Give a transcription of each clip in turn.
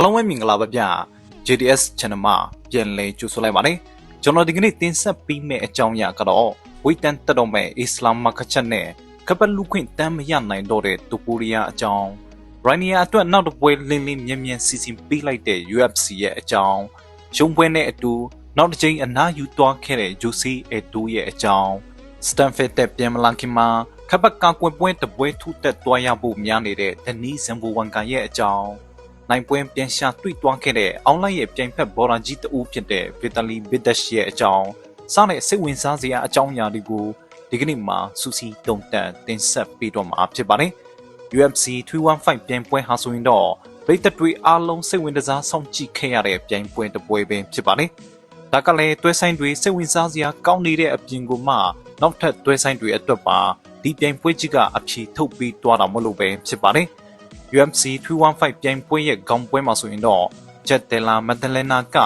အားလုံးပဲမင်္ဂလာပါဗျာ JDS Channel မှာပြန်လည်ကြိုဆိုလိုက်ပါတယ်ကျွန်တော်ဒီကနေ့တင်ဆက်ပေးမယ့်အကြောင်းအရာကတော့ဝိတန်တက်တော်မဲ့အစ္စလာမ်မကချက်နဲ့ကပတ်လူခွင့်တမ်းမရနိုင်တော့တဲ့တူပူရီးယားအကြောင်းရိုင်းနီယာအတွက်နောက်တစ်ပွဲလင်းလင်းမြင်းမြန်းစီစဉ်ပေးလိုက်တဲ့ UFC ရဲ့အကြောင်းရှုံးပွဲနဲ့အတူနောက်တစ်ချိန်အနားယူသွားခဲ့တဲ့ Juicy Edo ရဲ့အကြောင်း Stanford တက်ပြန်မလာခင်မှာခပတ်ကကွယ်ပွဲတပွဲထုတက်သွားရဖို့များနေတဲ့ Denise Zimbuwanka ရဲ့အကြောင်း နိုင်ပွဲပြန်ရှာတွေ့သွားခဲ့တဲ့အောင်းလိုက်ရဲ့ပြိုင်ဖက်ဘော်ရာကြီးတဦးဖြစ်တဲ့ဗီတာလီဘစ်ဒက်ရှ်ရဲ့အကြောင်းစတဲ့စိတ်ဝင်စားစရာအကြောင်းအရာတွေကိုဒီကနေ့မှာစူစီတုံတက်တင်ဆက်ပေးတော့မှာဖြစ်ပါတယ်။ UFC 315ပြိုင်ပွဲဟာဆိုရင်တော့ပြည်သက်တွေအားလုံးစိတ်ဝင်စားဆောင်ကြည့်ခဲ့ရတဲ့ပြိုင်ပွဲတစ်ပွဲပဲဖြစ်ပါတယ်။ဒါကလည်းတွဲဆိုင်တွေစိတ်ဝင်စားစရာကောင်းနေတဲ့အပြင်ကိုမှနောက်ထပ်တွဲဆိုင်တွေအတွက်ပါဒီပြိုင်ပွဲကြီးကအဖြေထုတ်ပြီးသွားတာမလို့ပဲဖြစ်ပါတယ်။ UFC 315ပြိုင်ပွဲရဲ့ခေါင်းပွဲမှာဆိုရင်တော့ဂျက်တယ်လာမက်ဒလနာက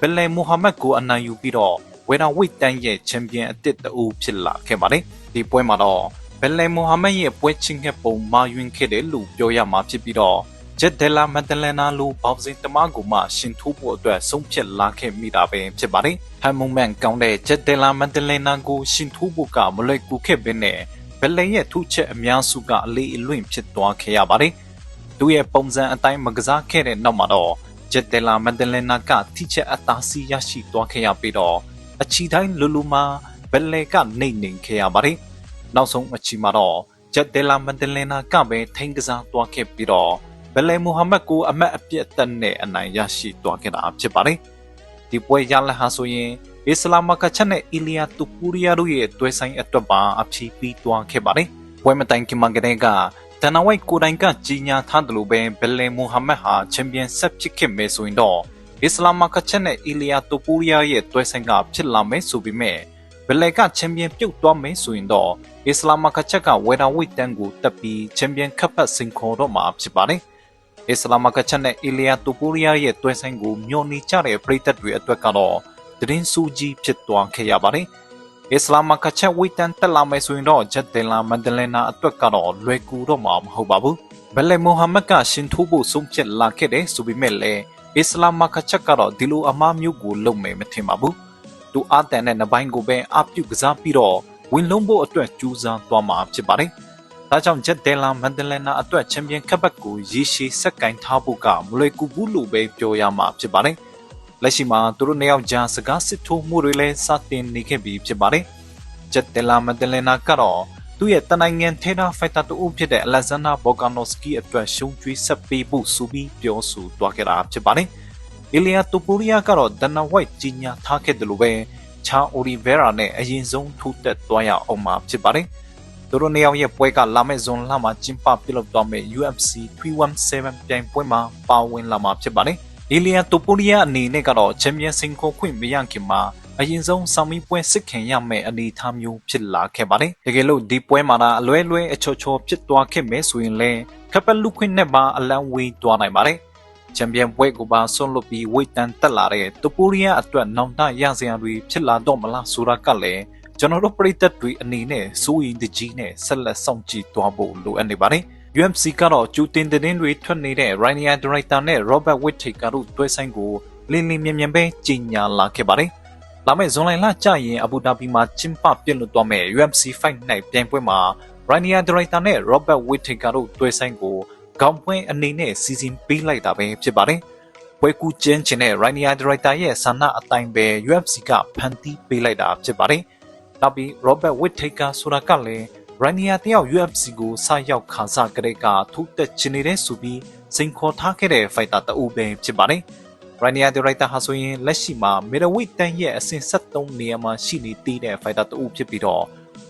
ဘယ်လယ်မိုဟာမက်ကိုအနိုင်ယူပြီးတော့ဝေဒဝိတ်တန်းရဲ့ချန်ပီယံအသစ်တူဖြစ်လာခဲ့ပါတယ်။ဒီပွဲမှာတော့ဘယ်လယ်မိုဟာမက်ရဲ့ပွဲချင်းခဲ့ပုံမာယွင်ခဲ့တယ်လို့ပြောရမှာဖြစ်ပြီးတော့ဂျက်တယ်လာမက်ဒလနာလိုဘောက်စင်တမကိုမှရှင်ထိုးဖို့အတွက်ဆုံးဖြတ်လာခဲ့မိတာပဲဖြစ်ပါတယ်။ဟမ်မုန်မန်ကောင်းတဲ့ဂျက်တယ်လာမက်ဒလနာကိုရှင်ထိုးဖို့ကမလွယ်ကူခဲ့ပင်နဲ့ဘယ်လယ်ရဲ့ထုချက်အများစုကအလေးအလွင့်ဖြစ်သွားခဲ့ရပါတယ်။ သူ့ရဲ့ပုံစံအတိုင်းမကစားခဲ့တဲ့နောက်မှာတော့ဂျက်တယ်လာမက်ဒလနာကထိချက်အသားစီးရရှိသွားခဲ့ရပြီးတော့အချီတိုင်းလူလူမှာဘယ်လေကနေနေခဲ့ရပါတယ်။နောက်ဆုံးအချီမှာတော့ဂျက်တယ်လာမက်ဒလနာကပဲထိန်းကစားသွားခဲ့ပြီးတော့ဘယ်လေမိုဟာမက်ကိုအမတ်အပြတ်တက်နဲ့အနိုင်ရရှိသွားခဲ့တာဖြစ်ပါတယ်။ဒီပွဲရလဟာဆိုရင်အစ္စလာမကချက်နဲ့အီလီယာတူပူရီယာတို့ရဲ့တွဲဆိုင်အတွက်ပါအဖြီးပြီးသွားခဲ့ပါတယ်။ပွဲမတိုင်ခင်မှာကတည်းက တန်နဝိုက်ကိုတိုင်ကကြီးညာထားတယ်လို့ပဲဘယ်လယ်မိုဟာမက်ဟာချန်ပီယံဆက်ဖြစ်ခဲ့မယ်ဆိုရင်တော့အစ္စလာမ်မကချက်နဲ့အီလီယာတိုပူရီယာရဲ့တွဲဆိုင်ကဖြစ်လာမယ်ဆိုပေမဲ့ဘယ်လယ်ကချန်ပီယံပြုတ်သွားမယ်ဆိုရင်တော့အစ္စလာမ်မကချက်ကဝေဒါဝိတ်တန်ကိုတက်ပြီးချန်ပီယံခပ်ပတ်စင်ခေါ်တော့မှာဖြစ်ပါတယ်အစ္စလာမ်မကချက်နဲ့အီလီယာတိုပူရီယာရဲ့တွဲဆိုင်ကိုမျှော်နေကြတဲ့ပရိသတ်တွေအတွက်ကတော့တရင်စူကြီးဖြစ်သွားခဲ့ရပါတယ် အစ္စလာမ်မကချက်ဝိတန်တက်လာမယ်ဆိုရင်တော့ဂျက်တယ်လာမန်ဒလနာအတွက်ကတော့လွယ်ကူတော့မှာမဟုတ်ပါဘူးဘယ်လေမိုဟာမက်ကရှင်ထိုးဖို့ဆုံးဖြတ်လာခဲ့တယ်ဆိုပေမဲ့လည်းအစ္စလာမ်မကချက်ကတော့ဒီလိုအမားမျိုးကိုလုပ်မယ်မထင်ပါဘူးသူအားတန်တဲ့နပိုင်းကိုပဲအပြုတ်ကစားပြီးတော့ဝင်လုံးဖို့အတွက်ကြိုးစားသွားမှာဖြစ်ပါတယ်ဒါကြောင့်ဂျက်တယ်လာမန်ဒလနာအတွက်ချန်ပီယံကပ်ကိုရေရှည်ဆက်ကင်ထားဖို့ကမလွယ်ကူဘူးလို့ပဲပြောရမှာဖြစ်ပါတယ် လက်ရှိမှာသူတို့နှစ်ယောက်ကြားစကားစစ်ထိုးမှုတွေလည်းစတင်နေခဲ့ပြီဖြစ်ပါတယ်။ဂျက်တယ်လာမဒလနာကတော့သူ့ရဲ့တနိုင်ငံထေနာဖိုက်တာတူဖြစ်တဲ့အလက်ဇန်နာဘော်ဂါနိုစကီအတွက်ရှုံးကျွေးဆက်ပေးဖို့ဆိုပြီးပြောဆိုသွားခဲ့တာဖြစ်ပါတယ်။အီလီယာတိုပူရီယာကတော့ဒနာဝိုက်ကြီးညာထားခဲ့တယ်လို့ပဲချာအိုရီဗေရာနဲ့အရင်ဆုံးထိုးတက်သွားရအောင်မှာဖြစ်ပါတယ်။သူတို့နှစ်ယောက်ရဲ့ပွဲကလာမယ့်ဇွန်လမှာကျင်းပပြုလုပ်သွားမယ့် UFC 317ပြိုင်ပွဲမှာပါဝင်လာမှာဖြစ်ပါတယ်။ လီလီယာတိုပိုလီယာအနေနဲ့ကတော့ ချန်ပီယံစင်ကိုခွင့်မရခင်မှာ အရင်ဆုံးဆောင်မီပွဲစစ်ခင်ရမယ့်အနေအထားမျိုးဖြစ်လာခဲ့ပါတယ်။တကယ်လို့ဒီပွဲမှာအလွဲလွဲအချောချောဖြစ်သွားခဲ့မယ်ဆိုရင်လည်းကပလူခွင့်နဲ့ပါအလံဝေးသွားနိုင်ပါတယ်။ချန်ပီယံပွဲကိုပါဆွန့်လွတ်ပြီးဝိတ်တန်တက်လာတဲ့တိုပိုလီယာအတွက်နောင်တရစရာတွေဖြစ်လာတော့မလားဆိုတာကလည်းကျွန်တော်တို့ပရိသတ်တွေအနေနဲ့စိုးရိမ်တကြီးနဲ့ဆက်လက်စောင့်ကြည့်သွားဖို့လိုအပ်နေပါတယ်။ UMC ကတော့ကျူတင်သတင်းတွေထွက်နေတဲ့ Rainier Director နဲ့ Robert Whittaker တို့တွဲဆိုင်ကိုလင်းလင်းမြန်မြန်ပဲကြီးညာလာခဲ့ပါတယ်။လာမယ့်ဇွန်လလကျရင်အဘူဒါဘီမှာကျင်းပပြစ်လွတ်သွားမယ့် UMC Fight Night ပြိုင်ပွဲမှာ Rainier Director နဲ့ Robert Whittaker တို့တွဲဆိုင်ကိုခေါင်းပွဲအနေနဲ့စီစဉ်ပေးလိုက်တာပဲဖြစ်ပါတယ်။ပွဲကူကျင်းချင်တဲ့ Rainier Director ရဲ့ဆန္ဒအတိုင်းပဲ UFC ကဖန်တီးပေးလိုက်တာဖြစ်ပါတယ်။နောက်ပြီး Robert Whittaker ဆိုတာကလည်း ရိုင်းနီယာတယောက် UFC ကိုစရောက်ခါစားကြတဲ့ကထိုးတက်ချင်နေတဲ့ဆိုပြီးစိန်ခေါ်ထားခဲ့တဲ့ဖိုက်တာတအုပ်ပဲဖြစ်ပါတယ်။ရိုင်းနီယာဒီရိုက်တာဟာဆိုရင်လက်ရှိမှာမီဒဝိတ်တန်ရဲ့အဆင့်73နေရာမှာရှိနေသေးတဲ့ဖိုက်တာတအုပ်ဖြစ်ပြီးတော့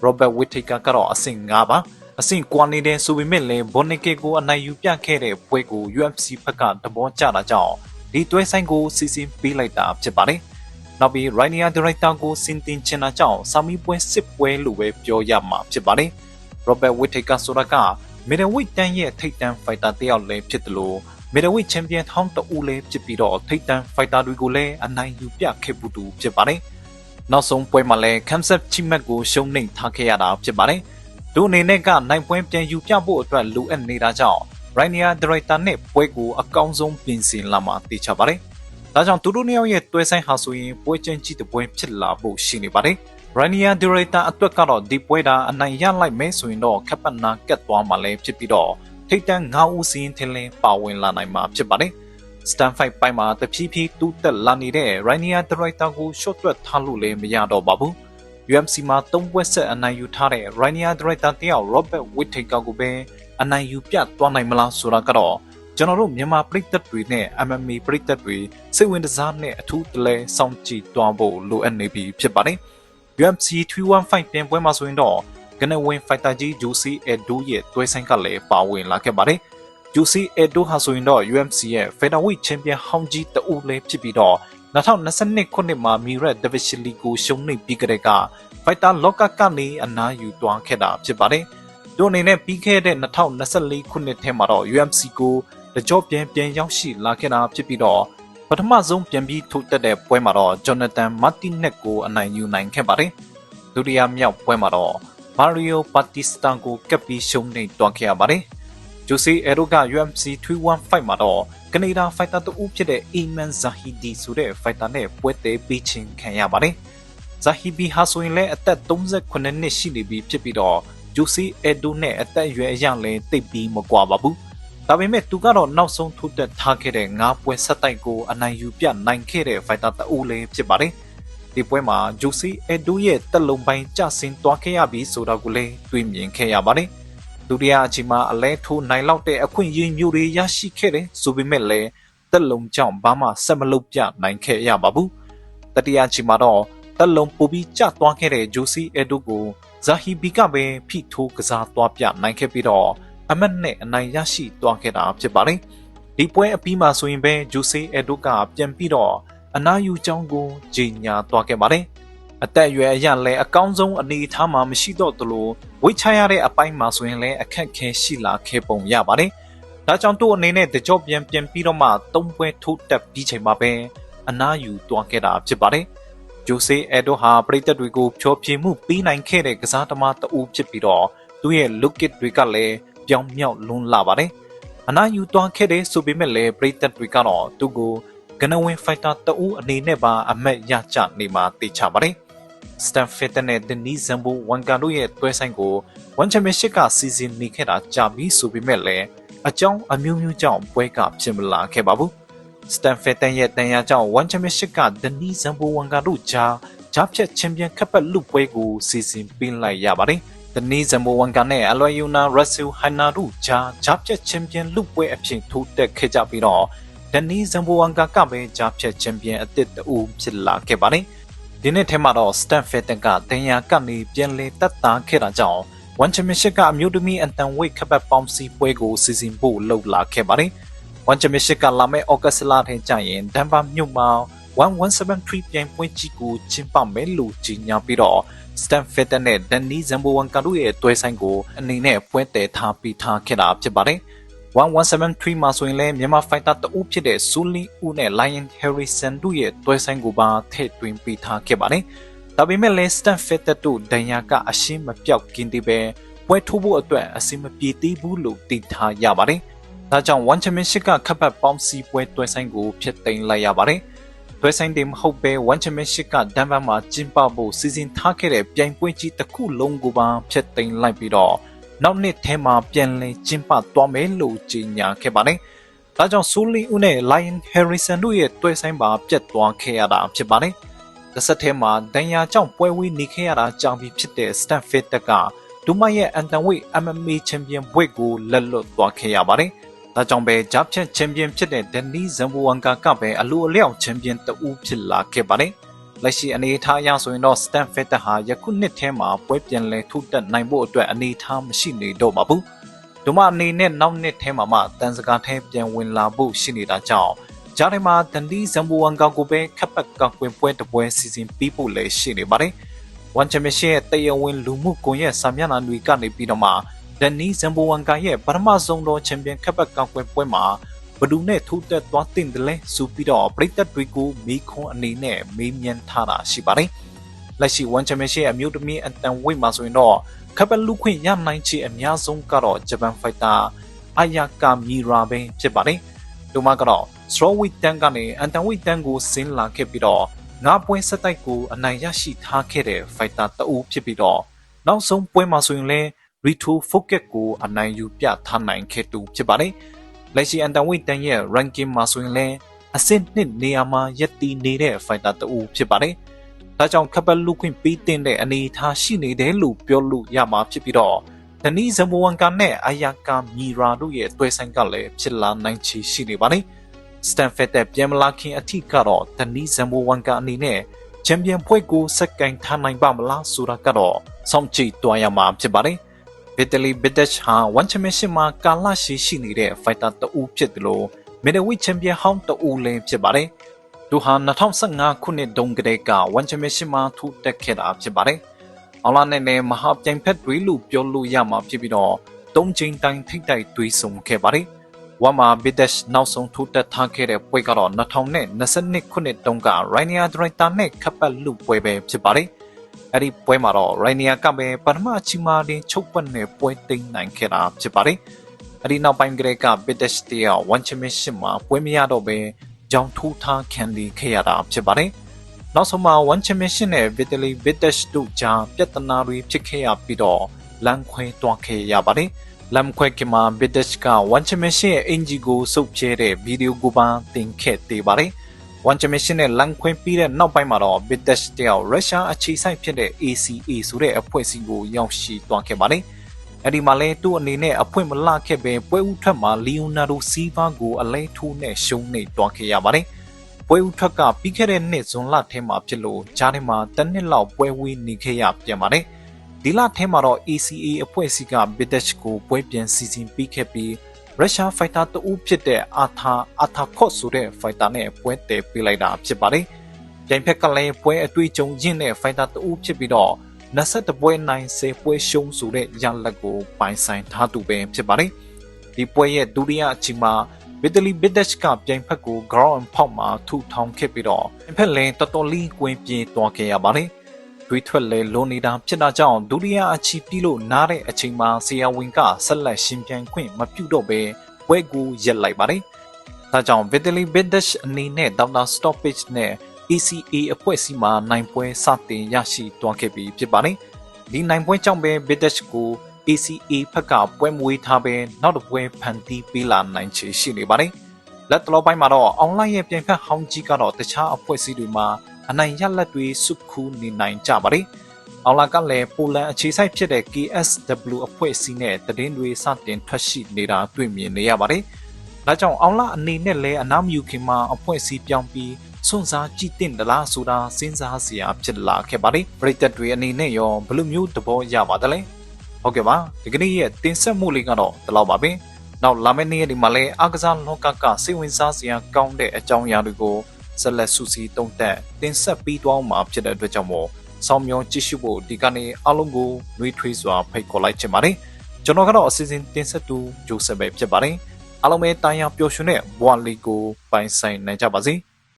Robert Whittaker ကတော့အဆင့်5ပါအဆင့်ကွာနေတဲ့ဆိုပေမဲ့လည်းဘော်နီကေကိုအနိုင်ယူပြခဲ့တဲ့ပွဲကို UFC ဘက်ကသဘောကျတာကြောင့်ဒီတွဲဆိုင်ကိုစီစဉ်ပေးလိုက်တာဖြစ်ပါတယ်။ နောက်ပြီး Rainier Director ကိုစင်တင်ချင်တာကြောင့်စာမီပွဲစစ်ပွဲလို့ပဲပြောရမှာဖြစ်ပါတယ်။ Robert Whittaker ဆိုတာက Middleweight တန်းရဲ့ထိပ်တန်း fighter တယောက်လည်းဖြစ်တယ်လို့ Middleweight Champion ထောင်းတဦးလည်းဖြစ်ပြီးတော့ထိပ်တန်း fighter တွေကိုလည်းအနိုင်ယူပြခဲ့ဘူးသူဖြစ်ပါတယ်။နောက်ဆုံးပွဲမှာလည်း Kamsat Chimak ကိုရှုံးနိမ့်ထားခဲ့ရတာဖြစ်ပါတယ်။သူအနေနဲ့ကနိုင်ပွဲပြန်ယူပြဖို့အတွက်လိုအပ်နေတာကြောင့် Rainier Director နဲ့ပွဲကိုအကောင်းဆုံးပြင်ဆင်လာမှာသိချပါတယ်။ ဒါကြောင့်သူတို့နှစ်ယောက်ရဲ့တွဲဆိုင်ဟာဆိုရင်ပွဲချင်းကြီးတဲ့ပွဲဖြစ်လာဖို့ရှိနေပါတယ်။ Rainier Director အတွက်ကတော့ဒီပွဲတာအနိုင်ရလိုက်မယ်ဆိုရင်တော့ခက်ပတ်နာကတ်သွားမှလည်းဖြစ်ပြီးတော့ထိတ်တန့်9ဦးစီးရင်ထင်းလင်းပါဝင်လာနိုင်မှာဖြစ်ပါတယ်။ Stand Fight ပိုင်းမှာတဖြည်းဖြည်းတူးတက်လာနေတဲ့ Rainier Director ကို short တွက်ထားလို့လည်းမရတော့ပါဘူး။ UMC မှာ၃ပွဲဆက်အနိုင်ယူထားတဲ့ Rainier Director တယောက် Robert Whittaker ကိုပဲအနိုင်ယူပြသွားနိုင်မလားဆိုတာကတော့ ကျွန်တော်တို့မြန်မာပြည်သက်တွေနဲ့ MMA ပြည်သက်တွေစိတ်ဝင်စားနဲ့အထူးတလဲစောင့်ကြည့်သွားဖို့လိုအပ်နေပြီဖြစ်ပါတယ်။ UMC 315ပြန်ပွဲမှာဆိုရင်တော့ကနေဝင်ဖိုက်တာကြီးဂျူစီအက်ဒိုရဲ့တွဲဆိုင်ကလည်းပါဝင်လာခဲ့ပါတယ်။ဂျူစီအက်ဒိုဟာဆိုရင်တော့ UMC ရဲ့ Featherweight Champion ဟောင်းကြီးတဦးလည်းဖြစ်ပြီးတော့2022ခုနှစ်မှာ Mirat Division League ကိုရှုံးနိမ့်ပြီးကြတဲ့က Fighter Locker ကနေအနားယူသွားခဲ့တာဖြစ်ပါတယ်။တို့အနေနဲ့ပြီးခဲ့တဲ့2024ခုနှစ်ထဲမှာတော့ UMC ကို တကြောပြန်ပြန်ရောက်ရှိလာခဲ့တာဖြစ်ပြီးတော့ပထမဆုံးပြန်ပြီးထိုးတက်တဲ့ပွဲမှာတော့ Jonathan Martinez ကိုအနိုင်ယူနိုင်ခဲ့ပါတယ်။ဒုတိယမြောက်ပွဲမှာတော့ Mario Batista ကိုကပ်ပြီးရှုံးနိမ့်သွားခဲ့ရပါတယ်။ Jose Ero က UFC 315မှာတော့ကနေဒါဖိုက်တာတဦးဖြစ်တဲ့ Iman Zahidi ဆိုတဲ့ဖိုက်တာနဲ့ပွဲသေးပြီးချင်းခံရပါတယ်။ Zahidi ဟာဆိုရင်လည်းအသက်38နှစ်ရှိနေပြီဖြစ်ပြီးတော့ Jose Ero နဲ့အသက်အရွယ်အရလည်းတိတ်ပြီးမကွာပါဘူး။ ဒါပေမဲ့သူကတော့နောက်ဆုံးထိုးတက်ထားခဲ့တဲ့ငါးပွဲဆက်တိုက်ကိုအနိုင်ယူပြနိုင်ခဲ့တဲ့ဖိုက်တာတဦးလည်းဖြစ်ပါတယ်။ဒီပွဲမှာဂျိုစီအဒိုရဲ့တက်လုံပိုင်းကျဆင်းသွားခဲ့ရပြီဆိုတာကိုလည်းတွေ့မြင်ခဲ့ရပါတယ်။ဒုတိယအချိန်မှာအလဲထိုးနိုင်လောက်တဲ့အခွင့်အရေးမျိုးတွေရရှိခဲ့တယ်ဆိုပေမဲ့လည်းတက်လုံကြောင့်ဘာမှဆက်မလုပ်ပြနိုင်ခဲ့ရပါဘူး။တတိယအချိန်မှာတော့တက်လုံပူပြီးကျသွားခဲ့တဲ့ဂျိုစီအဒိုကိုဇာဟီဘီကပဲဖိထိုးကစားသွားပြနိုင်ခဲ့ပြီးတော့ အမတ်နဲ့အနိုင်ရရှိသွားခဲ့တာဖြစ်ပါတယ်။ဒီပွဲအပြီးမှာဆိုရင်ပဲဂျိုစီအဒိုကပြန်ပြီးတော့အနာယူကြောင်းကိုကြီးညာသွားခဲ့ပါတယ်။အသက်အရွယ်အရလည်းအကောင်းဆုံးအနေအထားမှာမရှိတော့သလိုဝိတ်ချရတဲ့အပိုင်းမှာဆိုရင်လည်းအခက်ခဲရှိလာခဲ့ပုံရပါတယ်။ဒါကြောင့်သူ့အနေနဲ့တကြောပြန်ပြန်ပြီးတော့မှသုံးပွဲထိုးတက်ပြီးချိန်မှာပဲအနာယူသွားခဲ့တာဖြစ်ပါတယ်။ဂျိုဆေအဒိုဟာပရိသတ်တွေကိုဖြောပြမှုပြီးနိုင်ခဲ့တဲ့ကစားသမားတဦးဖြစ်ပြီးတော့သူ့ရဲ့ look it တွေကလည်း ပြောင်းမြောက်လွန်းလာပါတယ်။အနာယူသွားခဲ့တဲ့ဆိုပေမဲ့လည်းပရိသတ်တွေကတော့သူ့ကိုကနဝင်ဖိုက်တာတအူးအနေနဲ့ပါအမက်ရကြနေမှာသိချပါတယ်။ Stan Fitter နဲ့ Denis Zambo Wanga တို့ရဲ့တွဲဆိုင်ကို One Championship ကစီစဉ်နေခဲ့တာကြာပြီဆိုပေမဲ့လည်းအကြောင်းအမျိုးမျိုးကြောင့်ပွဲကဖြစ်မလာခဲ့ပါဘူး။ Stan Fitter ရဲ့တန်ရာကြောင့် One Championship က Denis Zambo Wanga တို့ကြားကြားဖြတ်ချန်ပီယံခပ်ပတ်လူပွဲကိုစီစဉ်ပေးလိုက်ရပါတယ်။ Denis Zambo Wanga နဲ့ Aloyuna Russell Hanna တို့ကြားကြားဖြတ်ချန်ပီယံလူပွဲအဖြစ်ထိုးတက်ခဲ့ကြပြီးတော့ဒနီဇမ်ဘိုဝမ်ကာကပဲကြားဖြတ်ချန်ပီယံအသစ်တဦးဖြစ်လာခဲ့ပါတယ်။ဒီနေ့ထဲမှာတော့စတန်ဖက်တန်ကတင်ယာကနေပြန်လည်တက်တာခဲ့တာကြောင့်ဝန်ချမစ်ရှစ်ကအမျိုးသမီးအန်တန်ဝိတ်ခပ်ပတ်ပေါင်းစီပွဲကိုစီစဉ်ဖို့လှုပ်လာခဲ့ပါတယ်။ဝန်ချမစ်ရှစ်ကလာမယ့်ဩဂတ်စ်လထဲကျရင်ဒန်ဘာမြို့မှာ 1173ပြိုင်ပွဲကြီးကိုကျင်းပမယ်လို့ကြေညာပြီးတော့စတန်ဖက်တန်နဲ့ဒန်နီဇမ်ဘိုဝမ်ကာတို့ရဲ့တွဲဆိုင်ကိုအနေနဲ့ပွဲတည်ထားပြီးထားခဲ့တာဖြစ်ပါတယ်။1173မှာဆိုရင်လည်းမြန်မာဖိုက်တာတအုပ်ဖြစ်တဲ့ဆူလီဦးနဲ့ Lion Harrison တို့ရဲ့တွဲဆိုင်ကိုပါထည့်သွင်းပေးထားခဲ့ပါတယ်။ဒါပေမဲ့လည်း Stan Fettet တို့ဒဏ်ရာကအရှင်းမပြောက်ကင်းသေးပဲပွဲထိုးဖို့အတွက်အဆင်မပြေသေးဘူးလို့သိထားရပါတယ်။ဒါကြောင့် One Championship ကခပ်ပတ်ပေါင်းစီပွဲတွဲဆိုင်ကိုဖျက်သိမ်းလိုက်ရပါတယ်။ တွဲဆိုင်တွေမဟုတ်ပဲ One Championship ကဒန်ဗန်မှာကျင်းပဖို့စီစဉ်ထားခဲ့တဲ့ပြိုင်ပွဲကြီးတစ်ခုလုံးကိုပါဖျက်သိမ်းလိုက်ပြီးတော့နောက်နှစ်ထဲမှာပြန်လည်ကျင်းပသွားမယ်လို့ကြေညာခဲ့ပါတယ်။ဒါကြောင့်ဆူလီဦးနဲ့ Lion Harrison တို့ရဲ့တွဲဆိုင်ပါပြတ်သွားခဲ့ရတာဖြစ်ပါတယ်။တစ်ဆက်ထဲမှာဒန်ယာကြောင့်ပွဲဝေးနေခဲ့ရတာကြောင့်ဖြစ်တဲ့ Stanford တက်ကဒူမရဲ့အန်တန်ဝိတ် MMA ချန်ပီယံဘွဲ့ကိုလက်လွတ်သွားခဲ့ရပါတယ်။ ဒါကြောင့်ပဲဂျာဖြတ်ချန်ပီယံဖြစ်တဲ့ဒန်နီဇမ်ဘူဝမ်ကာကပဲအလိုအလျောက်ချန်ပီယံတဦးဖြစ်လာခဲ့ပါတယ်။လက်ရှိအနေအထားအရဆိုရင်တော့ Stan Fettet ဟာယခုနှစ်ထဲမှာပွဲပြန်လည်ထုတက်နိုင်ဖို့အတွက်အနေအထားမရှိနေတော့ပါဘူး။ဒုမအနေနဲ့နောက်နှစ်ထဲမှာမှတန်စကားထဲပြန်ဝင်လာဖို့ရှိနေတာကြောင့်ဂျားထဲမှာဒန်ဒီဇမ်ဘူဝန်ကောင်ကိုပဲခပ်ပတ်ကောက်ကွင်ပွဲတပွဲစီစဉ်ပြီးဖို့လည်းရှိနေပါတယ်။ဝန်ချမရှင်ရဲ့တရဝင်းလူမှုကွန်ရက်စာမျက်နှာတွေကနေပြီးတော့မှ ဒန်နီဇမ်ဘူဝန်ကန်ရဲ့ပထမဆုံးသောချန်ပီယံခပ်ပတ်ကောက်ကွင်ပွဲမှာဘဒူနဲ့ထိုးတက်သွားတင်တယ်လဲဆိုပြီးတော့ပရိသတ်တွေကိုမေးခွန်းအနေနဲ့မေးမြန်းထားတာရှိပါတယ်။လက်ရှိဝန်ချမရှင်အမျိုးသမီးအတန်ဝိတ်မှာဆိုရင်တော့ခပ်ပလူခွင့်ရနိုင်ချေအများဆုံးကတော့ဂျပန်ဖိုက်တာအာယာကာမီရာပဲဖြစ်ပါတယ်။သူမကတော့ Strawweight တန်းကနေ Antonweight တန်းကိုဆင်းလာခဲ့ပြီးတော့ငါးပွဲဆက်တိုက်ကိုအနိုင်ရရှိထားခဲ့တဲ့ fighter တအူးဖြစ်ပြီးတော့နောက်ဆုံးပွဲမှာဆိုရင်လည်း Rito Focus ကိုအနိုင်ယူပြထားနိုင်ခဲ့သူဖြစ်ပါတယ်။လက်ရှိ Antonweight တန်းရဲ့ ranking မှာဆိုရင်လည်းအဆင့်နှစ်နေရာမှာရပ်တည်နေတဲ့ fighter တအူးဖြစ်ပါတယ်။ဒါကြောင့်ခပ်ပတ်လူခွင့်ပေးတဲ့အနေအထားရှိနေတယ်လို့ပြောလို့ရမှာဖြစ်ပြီးတော့ဒနီဇမဝန်ကန်နဲ့အာယာကာမီရာတို့ရဲ့တွဲဆိုင်ကလည်းဖြစ်လာနိုင်ချေရှိနေပါတယ်။စတန်ဖက်တဲ့ပြန်မလာခင်အထိကတော့ဒနီဇမဝန်ကန်အနေနဲ့ချန်ပီယံပွဲကိုစက်ကင်ထားနိုင်ပါမလားဆိုတာကတော့စောင့်ကြည့်တွားရမှာဖြစ်ပါတယ်။ ဗစ်တလီဘစ်ဒက်ဟာဝန်ချမရှင်မှာကာလာရှိရှိနေတဲ့ဖိုက်တာတအူးဖြစ်တယ်လို့မီဒဝီချန်ပီယံဟောင်းတအူးလည်းဖြစ်ပါတယ်။သူဟာ2015ခုနှစ်တုန်းကတည်းကဝန်ချမရှင်မှာထူတက်ခဲ့တာဖြစ်ပါတယ်။အောင်လာနဲ့နဲ့မဟာပြိုင်ဖက်တွေလို့ပြောလို့ရမှာဖြစ်ပြီးတော့သုံးချိန်တိုင်းထိတ်တိုက်တွေးဆုံခဲ့ပါတယ်။ဝမ်မာဘီဒက်နောက်ဆုံးထိုးတက်ထားခဲ့တဲ့ပွဲကတော့2022ခုနှစ်တုန်းကရိုင်းနီယာဒရိုက်တာနဲ့ခပ်ပတ်လူပွဲပဲဖြစ်ပါတယ်။ အဲ့ဒီပွဲမှာတော့ရိုင်းနီယာကပဲပထမအချီမာတင်ချုပ်ပတ်နဲ့ပွဲသိမ်းနိုင်ခဲ့တာဖြစ်ပါတယ်။အဲ့ဒီနောက်ပိုင်းကလေးကဘီဒက်တီယာဝန်ချမစ်ရှင်မှာပွဲမရတော့ပဲကြောင်ထိုးထားခံဒီခဲ့ရတာဖြစ်ပါတယ်။နောက်ဆုံးမှာ1 championship နဲ့ Vitaly Vitesh တို့ကြားပြဿနာတွေဖြစ်ခဲ့ရပြီးတော့လမ်းခွဲတွားခဲ့ရပါတယ်။လမ်းခွဲကမှာ Vitesh က1 championship ရဲ့အင်ဂျီကိုစုပ်ပြဲတဲ့ဗီဒီယိုကိုပါတင်ခဲ့သေးပါတယ်။ 1 championship နဲ့လမ်းခွဲပြီးတဲ့နောက်ပိုင်းမှာတော့ Vitesh တယောက်ရုရှားအခြေစိုက်ဖြစ်တဲ့ ACA ဆိုတဲ့အဖွဲ့အစည်းကိုရောက်ရှိသွားခဲ့ပါတယ်။အဲ့ဒီမှာလဲသူ့အနေနဲ့အဖွင့်မလခဲ့ပဲပွဲဥထွက်မှာလီယိုနာဒိုစီးဗာကိုအလဲထိုးနဲ့ရှုံးနေတွားခဲ့ရပါတယ်။ပွဲဥထွက်ကပြီးခဲ့တဲ့နှစ်ဇွန်လထဲမှာဖြစ်လို့ဂျားထဲမှာတစ်နှစ်လောက်ပွဲဝေးနေခဲ့ရပြန်ပါတယ်။ဒီလထဲမှာတော့ ACA အဖွဲ့အစည်းက Bidech ကိုပွဲပြန်စီစဉ်ပြီးခဲ့ပြီး ရုရှားဖိုက်တာတဦးဖြစ်တဲ့အာသာအာသာခော့ဆိုတဲ့ဖိုက်တာနဲ့ပွဲတည်ပေးလိုက်တာဖြစ်ပါတယ်။ပြိုင်ဖက်ကလည်းပွဲအတွေ့အကြုံရင့်တဲ့ဖိုက်တာတဦးဖြစ်ပြီးတော့21ပွဲနိုင်10ပွဲရှုံးဆိုတဲ့ရလဒ်ကိုပိုင်ဆိုင်ထားသူပဲဖြစ်ပါတယ်။ဒီပွဲရဲ့ဒုတိယအချိန်မှာဗီတလီဘစ်ဒက်ချ်ကပြိုင်ဖက်ကို ground and pound မှာထူထောင်ခဲ့ပြီးတော့ပြိုင်ဖက်လည်းတော်တော်လေးကွင်းပြေးသွားခဲ့ရပါတယ်။ တွေးထွက်လဲလိုနေတာဖြစ်တာကြောင့်ဒုတိယအချီပြီးလို့နားတဲ့အချိန်မှာဆီယာဝင်ကဆက်လက်ရှင်ပြိုင်ခွင့်မပြုတော့ဘဲပွဲကိုရက်လိုက်ပါတယ်။ဒါကြောင့်ဗီတလီဘစ်ဒက်ချ်အနေနဲ့ဒေါက်တာ stoppage နဲ့ ECA အဖွဲ့အစည်းမှာနိုင်ပွဲစတင်ရရှိသွားခဲ့ပြီးဖြစ်ပါတယ်။ဒီနိုင်ပွဲကြောင့်ပဲ Bidech ကို ACA ဖက်ကပွဲမွေးထားပဲနောက်တစ်ပွဲဖန်တီးပေးလာနိုင်ချေရှိနေပါတယ်။လက်တလောပိုင်းမှာတော့ online ရဲ့ပြင်ဖက်ဟောင်းကြီးကတော့တခြားအဖွဲ့အစည်းတွေမှာ အနိုင်ရလက်တွေစုခူးနေနိုင်ကြပါတယ်။အောင်လာကလည်းပိုလန်အခြေစိုက်ဖြစ်တဲ့ KSW အဖွဲ့အစည်းနဲ့တည်င်းတွေစတင်ထွက်ရှိနေတာတွေ့မြင်နေရပါတယ်။ဒါကြောင့်အောင်လာအနေနဲ့လည်းအနားမယူခင်မှာအဖွဲ့အစည်းပြောင်းပြီးစွန့်စားကြည့်တင်တလားဆိုတာစဉ်းစားစရာဖြစ်လာခဲ့ပါတယ်။ပရိသတ်တွေအနေနဲ့ရောဘယ်လိုမျိုးသဘောရပါသလဲ။ဟုတ်ကဲ့ပါဒီကနေ့ရဲ့တင်ဆက်မှုလေးကတော့ဒီလောက်ပါပဲနောက်လာမယ့်နေ့ရက်ဒီမှာလည်းအားကစားလောကကစိတ်ဝင်စားစရာကောင်းတဲ့အကြောင်းအရာတွေကို ဆက်လက်ဆူစီတုံးတက်တင်ဆက်ပြီးသွားမှာဖြစ်တဲ့အတွက်ကြောင့်မို့ဆောင်းမြောင်းကြည့်ရှုဖို့ဒီကနေ့အားလုံးကိုနှွေးထွေးစွာဖိတ်ခေါ်လိုက်ချင်ပါတယ်ကျွန်တော်ကတော့အစီအစဉ်တင်ဆက်သူဂျိုဆက်ပဲဖြစ်ပါတယ်အားလုံးပဲတာယာပျော်ရွှင်တဲ့ဘွာလီကိုပိုင်ဆိုင်နိုင်ကြပါစေ။